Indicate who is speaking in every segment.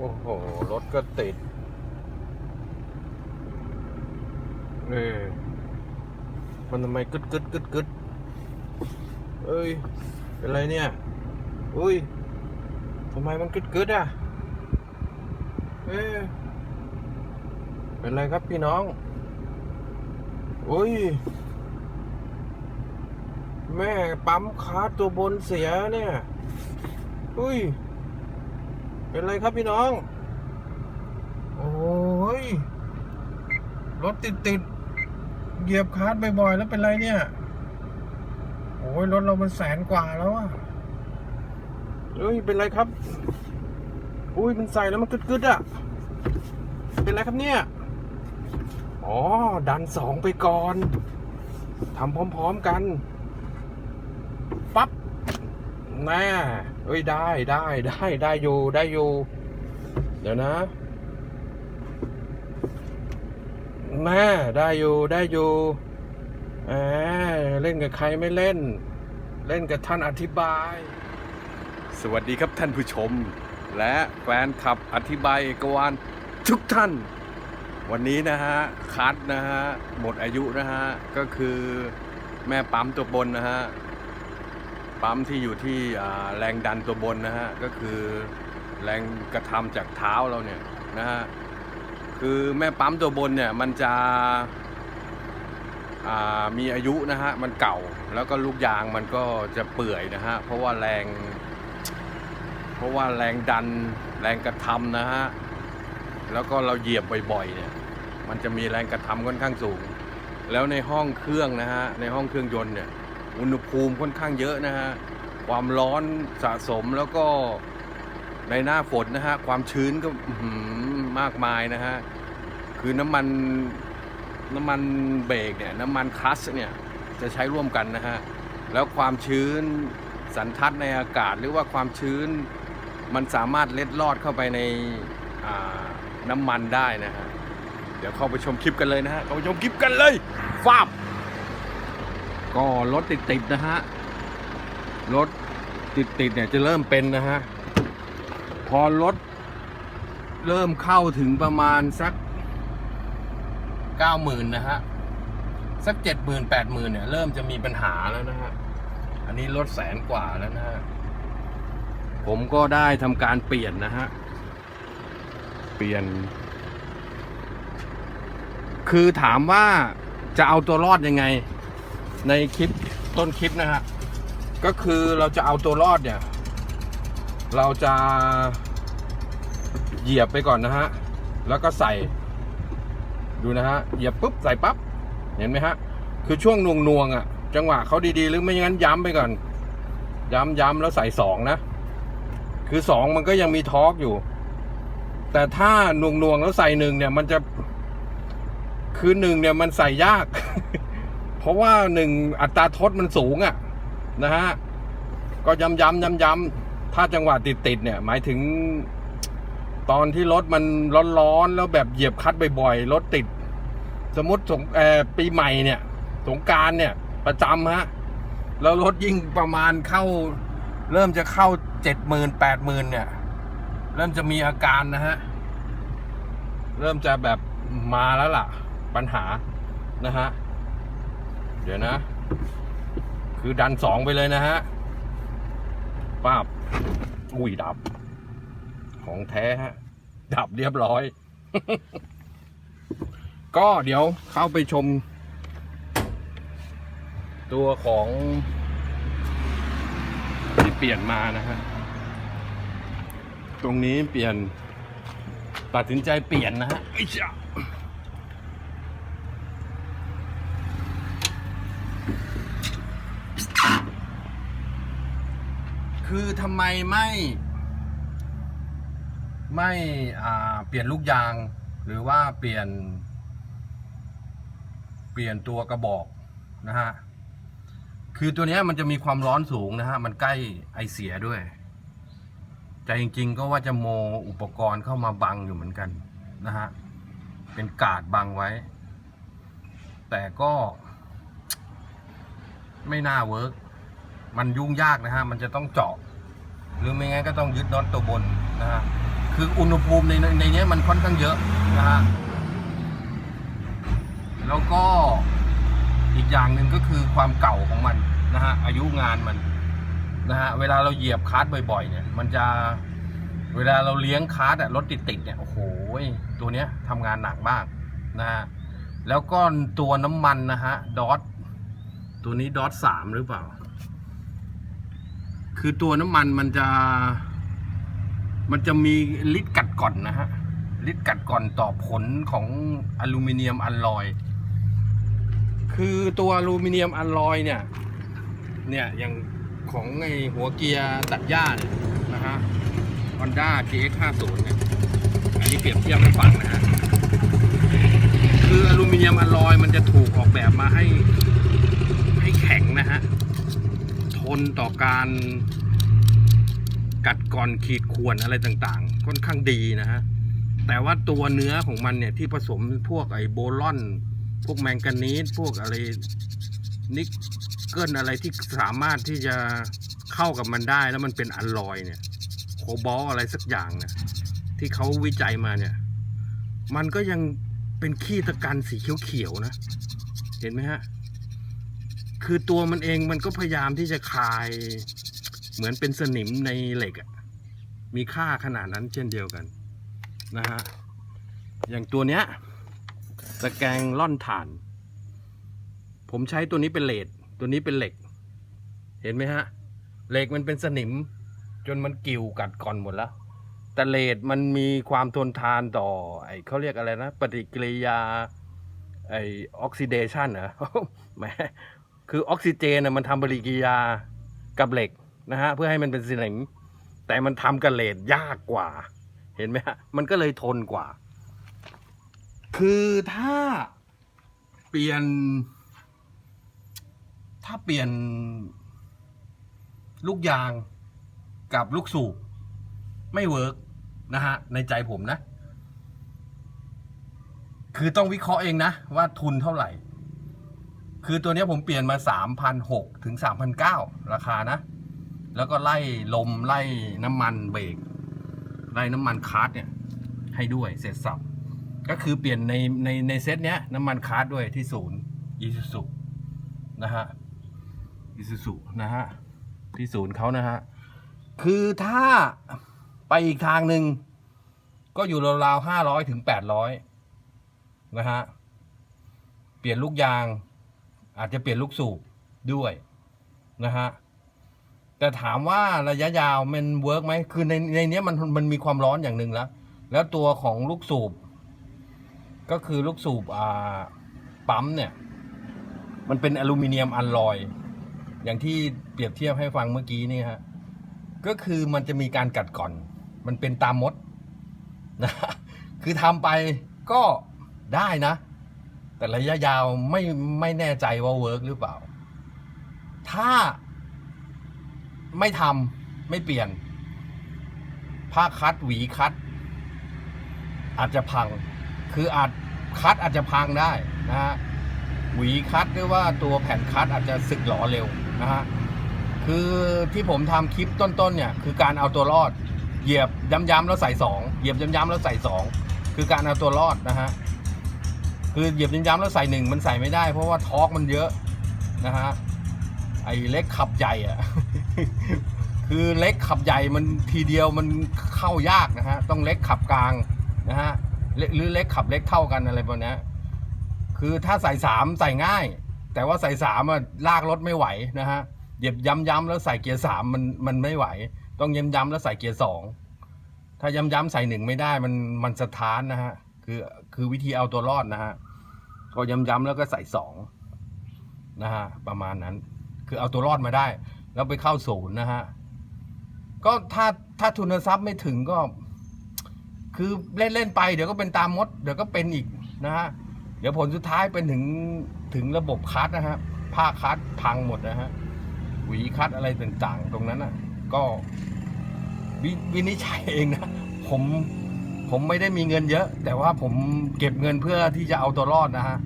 Speaker 1: โอ้โห รถก็ติดเออมันทำไมกึดกึดกึดกึดเอ้ย เป็นไรเนี่ย อุ้ยทำไมมันกึดกึดอะ เอ๊ะเป็นไรครับพี่น้องอุ้ย แม่ปั๊มคาร์ตัวบนเสียเนี่ย อุ้ย เป็นไรครับพี่น้อง โอ้ย รถติดติดเหยียบคาร์ดบ่อยๆ แล้วเป็นไรเนี่ย โอ้ย รถเรามันแสนกว่าแล้วอะเฮ้ย เป็นไรครับ อุ้ย มันใส่แล้วมันกึดๆอะเป็นไรครับเนี่ย อ๋อ ดันสองไปก่อน ทำพร้อม ๆ กัน แน่เอ้ยได้ได้ได้ได้อยู่ได้อยู่ เดี๋ยวนะแม่ได้อยู่ได้อยู่แหมเล่นกับใครไม่เล่น เล่นกับท่านอธิบาย สวัสดีครับท่านผู้ชม และแฟนคลับอธิบายเอกวานทุกท่าน วันนี้นะฮะคัดนะฮะหมดอายุนะฮะก็คือแม่ปั๊มตัวบนนะฮะ ปั๊มที่อยู่ที่แรงดันตัวบนนะฮะ ก็คือแรงกระทำจากเท้าเราเนี่ยนะฮะ คือแม่ปั๊มตัวบนเนี่ยมันจะมีอายุนะฮะ มันเก่าแล้วก็ลูกยางมันก็จะเปื่อยนะฮะ เพราะว่าแรง เพราะว่าแรงดันแรงกระทำนะฮะ แล้วก็เราเหยียบบ่อยๆเนี่ยมันจะมีแรงกระทำค่อนข้างสูง แล้วในห้องเครื่องนะฮะ ในห้องเครื่องยนต์เนี่ย อุณหภูมิค่อนข้างเยอะนะฮะ ความร้อนสะสมแล้วก็ในหน้าฝนนะฮะ ความชื้นก็มากมายนะฮะ คือน้ำมันน้ำมันเบรกเนี่ยน้ำมันคลัสเนี่ยจะใช้ร่วมกันนะฮะ แล้วความชื้นสันทัดในอากาศหรือว่าความชื้นมันสามารถเล็ดลอดเข้าไปในน้ำมันได้นะฮะ เดี๋ยวเข้าไปชมคลิปกันเลยนะฮะเข้าไปชมคลิปกันเลยฟาบ ก็รถติดๆนะฮะ รถติดๆเนี่ยจะเริ่มเป็นนะฮะ พอรถเริ่มเข้าถึงประมาณสักเก้าหมื่นนะฮะ สักเจ็ดหมื่นแปดหมื่นเนี่ย เริ่มจะมีปัญหาแล้วนะฮะ อันนี้รถแสนกว่าแล้วนะฮะ ผมก็ได้ทำการเปลี่ยนนะฮะ เปลี่ยน คือถามว่าจะเอาตัวรอดยังไง ในคลิปต้นคลิปนะฮะ ก็คือเราจะเอาตัวรอดเนี่ย เราจะเหยียบไปก่อนนะฮะ แล้วก็ใส่ ดูนะฮะ เหยียบปุ๊บใส่ปั๊บ เห็นไหมฮะ คือช่วงนวงนวงอะ่ะ จังหวะเขาดีๆ หรือไม่งั้นย้ำไปก่อน ย้ำย้ำแล้วใส่สองนะ คือสองมันก็ยังมีทอร์กอยู่ แต่ถ้านวงนวงแล้วใส่หนึ่งเนี่ย มันจะ คือหนึ่งเนี่ยมันใส่ยาก ราะว่าหนึ่งอัตราทดมันสูงอะ่ะนะฮะก็ย้ำย้ำย้ำย้ำถ้าจังหวะติดติดๆเนี่ย หมายถึง ตอนที่รถมันร้อนๆแล้วแบบเหยียบคัดบ่อยๆรถติด สมมติสงปีใหม่เนี่ย สงการเนี่ย ประจำฮะแล้วรถยิ่งประมาณเข้า เริ่มจะเข้าเจ็ดหมื่นแปดหมื่นเนี่ย เริ่มจะมีอาการนะฮะ เริ่มจะแบบมาแล้วล่ะ ปัญหานะฮะ เดี๋ยวนะ คือดันสองไปเลยนะฮะป้าบอุ้ยดับ ของแท้ฮะ ดับเรียบร้อย ก็เดี๋ยวเข้าไปชม ตัวของ ที่เปลี่ยนมานะฮะ ตรงนี้เปลี่ยน ตัดสินใจเปลี่ยนนะฮะไอ้เจ้า คือทำไมไม่ ไม่เปลี่ยนลูกยาง หรือว่าเปลี่ยน เปลี่ยนตัวกระบอกนะฮะคือตัวนี้มันจะมีความร้อนสูงนะฮะ มันใกล้ไอเสียด้วยแต่จริง ๆ ก็ว่าจะโมอุปกรณ์เข้ามาบังอยู่เหมือนกันนะฮะ เป็นกาดบังไว้ แต่ก็ไม่น่าเวิร์ก มันยุ่งยากนะฮะ มันจะต้องเจาะ หรือไม่งั้นก็ต้องยึดน็อตตัวบนนะฮะ คืออุณหภูมิในในนี้มันค่อนข้างเยอะนะฮะ แล้วก็อีกอย่างหนึ่งก็คือความเก่าของมันนะฮะ อายุงานมันนะฮะ เวลาเราเหยียบคาร์ดบ่อยๆ เนี่ย มันจะเวลาเราเลี้ยงคาร์ดอะรถติดๆเนี่ยโอ้โหตัวเนี้ยทำงานหนักมากนะฮะแล้วก็ตัวน้ำมันนะฮะดอทตัวนี้ดอทสามหรือเปล่า คือตัวน้ำมันมันจะ มันจะมีลิตรกัดก่อนนะฮะลิตรกัดก่อนต่อผลของอลูมิเนียมอัลลอย คือตัวอลูมิเนียมอัลลอยเนี่ย เนี่ยอย่างของไอหัวเกียร์ตัดหญ้าเนี่ยนะฮะ Honda GX50 เนี่ยอันนี้เปรียบเทียบให้ฟังนะฮะ คืออลูมิเนียมอัลลอยมันจะถูกออกแบบมาให้ นต่อการกัดก่อนขีดข่วนอะไรต่างๆ ค่อนข้างดีนะฮะ แต่ว่าตัวเนื้อของมันเนี่ยที่ผสมพวกไอโบลอน พวกแมงกานีสพวกอะไรนิกเกิลอะไรที่สามารถที่จะเข้ากับมันได้แล้วมันเป็นอัลลอยเนี่ยโคบอลอะไรสักอย่างเนี่ยที่เขาวิจัยมาเนี่ย มันก็ยังเป็นขี้ตะกันสีเขียวๆนะ เห็นไหมฮะ คือตัวมันเองมันก็พยายามที่จะคาย เหมือนเป็นสนิมในเหล็กอะมีค่าขนาดนั้นเช่นเดียวกันนะฮะอย่างตัวเนี้ยตะแกรงล่อนถ่าน ผมใช้ตัวนี้เป็นเลดตัวนี้เป็นเหล็ก เห็นไหมฮะเหล็กมันเป็นสนิม จนมันกิ่วกัดก่อนหมดแล้วแต่เลดมันมีความทนทานต่อไอเขาเรียกอะไรนะ ปฏิกิริยาไอออกซิเดชันเหรอแหม คือออกซิเจนมันทำปฏิกิริยากับเหล็กนะฮะเพื่อให้มันเป็นสนิมแต่มันทำกับเลดยากกว่า เห็นไหมฮะมันก็เลยทนกว่า คือถ้าเปลี่ยน ถ้าเปลี่ยนลูกยางกับลูกสูบไม่เวิร์กนะฮะในใจผมนะ คือต้องวิเคราะห์เองนะ ว่าทุนเท่าไหร่ คือตัวนี้ผมเปลี่ยนมาสามพันหกถึงสามพันเก้าราคานะ แล้วก็ไล่ลมไล่น้ำมันเบรกไล่น้ำมันคาร์ดเนี่ย ให้ด้วยเสร็จสับ ก็คือเปลี่ยนในในในเซตเนี้ยน้ำมันคาร์ดด้วยที่ศูนย์อีซูซุนะฮะอีซูซุนะฮะที่ศูนย์เขานะฮะ คือถ้าไปอีกทางหนึ่งก็อยู่ราวๆห้าร้อยถึงแปดร้อยนะฮะ เปลี่ยนลูกยาง อาจจะเปลี่ยนลูกสูบด้วยนะฮะแต่ถามว่าระยะยาวมันเวิร์กไหมคือในในนี้มันมันมีความร้อนอย่างหนึ่งแล้ว แล้วตัวของลูกสูบ ก็คือลูกสูบอ่าปั๊มเนี่ย มันเป็นอลูมิเนียมอัลลอย อย่างที่เปรียบเทียบให้ฟังเมื่อกี้นี่ฮะก็คือมันจะมีการกัดก่อน มันเป็นตามมดนะคือทำไปก็ได้นะ แต่ระยะยาวไม่ไม่แน่ใจว่าเวิร์กหรือเปล่า ถ้าไม่ทำไม่เปลี่ยน ผ้าคัดหวีคัด อาจจะพัง คืออาจคัดอาจจะพังได้นะฮะหวีคัดหรือว่าตัวแผ่นคัดอาจจะสึกหลอเร็วนะฮะคือที่ผมทำคลิปต้นๆเนี่ยคือการเอาตัวรอด เหยียบย้ำๆแล้วใส่สองเหยียบย้ำๆแล้วใส่สองคือการเอาตัวรอดนะฮะ คือเหยียบย้ำๆแล้วใส่หนึ่งมันใส่ไม่ได้ เพราะว่าทอร์กมันเยอะนะฮะไอ้เล็กขับใหญ่อะคือเล็กขับใหญ่มันทีเดียวมันเข้ายากนะฮะต้องเล็กขับกลางนะฮะหรือเล็กขับเล็กเท่ากันอะไรประมาณนี้คือถ้าใส่สามใส่ง่าย แต่ว่าใส่สามอะลากรถไม่ไหวนะฮะเหยียบย้ำๆแล้วใส่เกียร์สามมันมันไม่ไหว ต้องย้ำๆแล้วใส่เกียร์สองถ้าย้ำๆใส่หนึ่งไม่ได้มันมันสถานนะฮะ คือคือวิธีเอาตัวรอดนะฮะก็ย้ำๆแล้วก็ใส่สองนะฮะประมาณนั้น คือเอาตัวรอดมาได้ แล้วไปเข้าศูนย์นะฮะก็ถ้าถ้าทุนทรัพย์ไม่ถึงก็ คือเล่นเล่นๆไปเดี๋ยวก็เป็นตามมด เดี๋ยวก็เป็นอีกนะฮะเดี๋ยวผลสุดท้ายเป็นถึงถึงระบบคัดนะฮะผ้าคัดพังหมดนะฮะหวีคัดอะไรต่างๆ ตรงนั้นอะ ก็วินิจฉัยเองนะ ผม ผมไม่ได้มีเงินเยอะ แต่ว่าผมเก็บเงินเพื่อที่จะเอาตัวรอดนะฮะ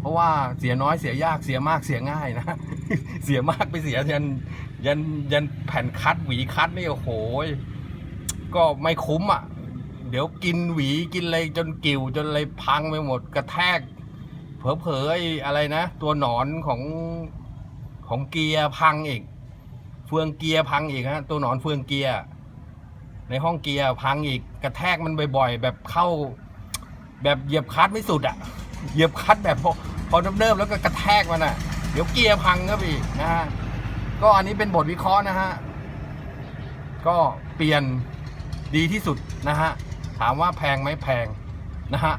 Speaker 1: เพราะว่าเสียน้อยเสียยากเสียมากเสียง่ายนะเสียมากไปเสียยันยันยันแผ่นคัดหวีคัดนี่โอ้โหก็ไม่คุ้มอะ เดี๋ยวกินหวีกินอะไรจนกิ่วจนอะไรพังไปหมดกระแทก เผลอๆไอ้อะไรนะ ตัวหนอนของของเกียร์พังอีก เฟืองเกียร์พังอีกฮะตัวหนอนเฟืองเกียร์ ในห้องเกียร์พังอีกกระแทกมันบ่อยๆ แบบเข้า แบบเหยียบคลัตช์ไม่สุดอะเหยียบคลัตช์แบบพอพอเนิบๆแล้วก็กระแทกมันอะเดี๋ยวเกียร์พังครับพี่นะฮะก็อันนี้เป็นบทวิเคราะห์นะฮะก็เปลี่ยนดีที่สุดนะฮะถามว่าแพงไหมแพงนะฮะ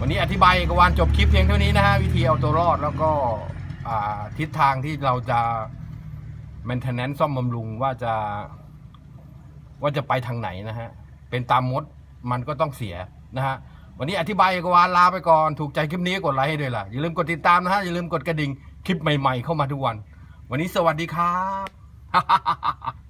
Speaker 1: วันนี้อธิบายกวานจบคลิปเพียงเท่านี้นะฮะวิธีเอาตัวรอดแล้วก็ทิศทางที่เราจะ maintenance ซ่อมบำรุงว่าจะ ว่าจะไปทางไหนนะฮะ เป็นตามมดมันก็ต้องเสียนะฮะ วันนี้อธิบายกวาลาไปก่อน ถูกใจคลิปนี้กดไลค์ให้ด้วยล่ะ อย่าลืมกดติดตามนะฮะ อย่าลืมกดกระดิ่ง คลิปใหม่ๆเข้ามาทุกวัน วันนี้สวัสดีครับ